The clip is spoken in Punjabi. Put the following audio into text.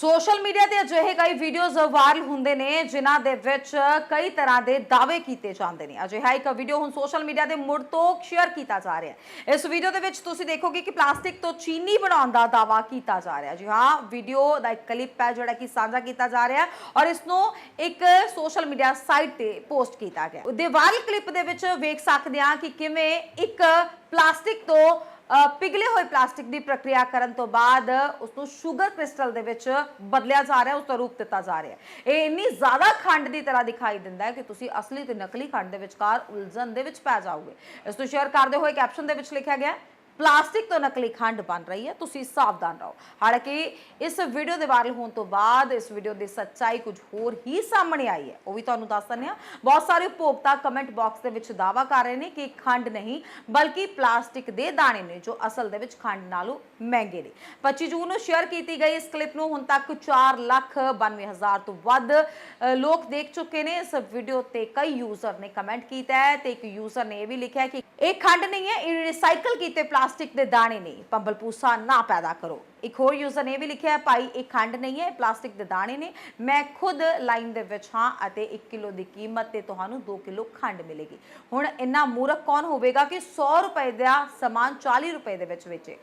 ਸੋਸ਼ਲ ਮੀਡੀਆ ਤੇ ਅਜਿਹੇ ਕਈ ਵੀਡੀਓਜ਼ ਵਾਇਰਲ ਹੁੰਦੇ ਨੇ, ਜਿਨ੍ਹਾਂ ਦੇ ਵਿੱਚ ਕਈ ਤਰ੍ਹਾਂ ਦੇ ਦਾਅਵੇ ਕੀਤੇ ਜਾਂਦੇ ਨੇ। ਅਜਿਹਾ ਇੱਕ ਵੀਡੀਓ ਹੁਣ ਸੋਸ਼ਲ ਮੀਡੀਆ ਦੇ ਮੁੜ ਤੋਂ ਸ਼ੇਅਰ ਕੀਤਾ ਜਾ ਰਿਹਾ ਹੈ। ਇਸ ਵੀਡੀਓ ਦੇ ਵਿੱਚ ਤੁਸੀਂ ਦੇਖੋਗੇ ਕਿ ਪਲਾਸਟਿਕ ਤੋਂ ਚੀਨੀ ਬਣਾਉਣ ਦਾ ਦਾਅਵਾ ਕੀਤਾ ਜਾ ਰਿਹਾ ਜੀ ਹਾਂ ਵੀਡੀਓ ਦਾ ਇੱਕ ਕਲਿੱਪ ਹੈ ਜਿਹੜਾ ਕਿ ਸਾਂਝਾ ਕੀਤਾ ਜਾ ਰਿਹਾ ਔਰ ਇਸ ਨੂੰ ਇੱਕ ਸੋਸ਼ਲ ਮੀਡੀਆ ਸਾਈਟ ਤੇ ਪੋਸਟ ਕੀਤਾ ਗਿਆ ਉਹਦੇ ਵਾਇਰਲ ਕਲਿੱਪ ਦੇ ਵਿੱਚ ਵੇਖ ਸਕਦੇ ਹਾਂ ਕਿ ਕਿਵੇਂ ਇੱਕ ਪਲਾਸਟਿਕ ਤੋਂ ਪਿਘਲੇ ਹੋਏ ਪਲਾਸਟਿਕ ਦੀ ਪ੍ਰਕਿਰਿਆ ਕਰਨ ਤੋਂ ਬਾਅਦ ਉਸ ਨੂੰ ਸ਼ੂਗਰ ਕ੍ਰਿਸਟਲ ਦੇ ਵਿੱਚ ਬਦਲਿਆ ਜਾ ਰਿਹਾ, ਉਸ ਦਾ ਰੂਪ ਦਿੱਤਾ ਜਾ ਰਿਹਾ ਇਹ ਇੰਨੀ ਜ਼ਿਆਦਾ ਖੰਡ ਦੀ ਤਰ੍ਹਾਂ ਦਿਖਾਈ ਦਿੰਦਾ ਹੈ ਕਿ ਤੁਸੀਂ ਅਸਲੀ ਤੇ ਨਕਲੀ ਖੰਡ ਦੇ ਵਿਚਕਾਰ ਉਲਝਣ ਦੇ ਵਿੱਚ ਪੈ ਜਾਓਗੇ। ਇਸ ਤੋਂ ਸ਼ੇਅਰ ਕਰਦੇ ਹੋਏ ਕੈਪਸ਼ਨ ਦੇ ਵਿੱਚ ਲਿਖਿਆ ਗਿਆ ਪਲਾਸਟਿਕ ਤੋਂ ਨਕਲੀ ਖੰਡ ਬਣ ਰਹੀ ਹੈ, ਤੁਸੀਂ ਸਾਵਧਾਨ ਰਹੋ। ਹਾਲਾਂਕਿ, ਇਸ ਵੀਡੀਓ ਦੇ ਵਾਇਰਲ ਹੋਣ ਤੋਂ ਬਾਅਦ, ਇਸ ਵੀਡੀਓ ਦੀ ਸੱਚਾਈ ਕੁਝ ਹੋਰ ਹੀ ਸਾਹਮਣੇ ਆਈ ਹੈ। ਉਹ ਵੀ ਤੁਹਾਨੂੰ ਦੱਸ ਦਿੰਦੇ ਹਾਂ। ਬਹੁਤ ਸਾਰੇ ਉਪਭੋਗਤਾ ਕਮੈਂਟ ਬਾਕਸ ਦੇ ਵਿੱਚ ਦਾਅਵਾ ਕਰ ਰਹੇ ਨੇ ਕਿ ਖੰਡ ਨਹੀਂ, ਬਲਕਿ ਪਲਾਸਟਿਕ ਦੇ ਦਾਣੇ ਨੇ, ਜੋ ਅਸਲ ਦੇ ਵਿੱਚ ਖੰਡ ਨਾਲੋਂ ਮਹਿੰਗੇ ਨੇ। 25 ਜੂਨ ਨੂੰ ਸ਼ੇਅਰ ਕੀਤੀ ਗਈ ਇਸ ਕਲਿੱਪ ਨੂੰ। ਹੁਣ ਤੱਕ 4 ਲੱਖ 92 ਹਜ਼ਾਰ ਤੋਂ ਵੱਧ ਲੋਕ ਦੇਖ ਚੁੱਕੇ ਨੇ। ਇਸ ਵੀਡੀਓ ਤੇ ਕਈ ਯੂਜ਼ਰ ਨੇ ਕਮੈਂਟ ਕੀਤਾ ਹੈ ਤੇ ਇੱਕ ਯੂਜ਼ਰ ਨੇ ਇਹ ਵੀ ਲਿਖਿਆ ਕਿ ਇਹ ਖੰਡ ਨਹੀਂ ਹੈ, ਇਹ ਰੀਸਾਈਕਲ ਕੀਤੇ ਪਲਾਸਟਿਕ ਪਲਾਸਟਿਕ ਦੇ ਦਾਣੇ ਨੇ। ਪੰਬਲ ਪੂਸਾ ਨਾ ਪੈਦਾ ਕਰੋ। ਇੱਕ ਹੋਰ ਯੂਜ਼ਰ ਨੇ ਇਹ ਵੀ ਲਿਖਿਆ ਹੈ, ਭਾਈ, ਇਹ ਖੰਡ ਨਹੀਂ ਹੈ, ਇਹ ਪਲਾਸਟਿਕ ਦੇ ਦਾਣੇ ਨੇ। ਮੈਂ ਖੁਦ ਲਾਈਨ ਦੇ ਵਿੱਚ ਹਾਂ ਅਤੇ 1 ਕਿਲੋ ਦੀ ਕੀਮਤ ਤੇ ਤੁਹਾਨੂੰ 2 ਕਿਲੋ ਖੰਡ ਮਿਲੇਗੀ। ਹੁਣ ਇੰਨਾ ਮੂਰਖ ਕੌਣ ਹੋਵੇਗਾ ਕਿ 100 ਰੁਪਏ ਦਾ ਸਮਾਨ 40 ਰੁਪਏ ਦੇ ਵਿੱਚ ਵੇਚੇ?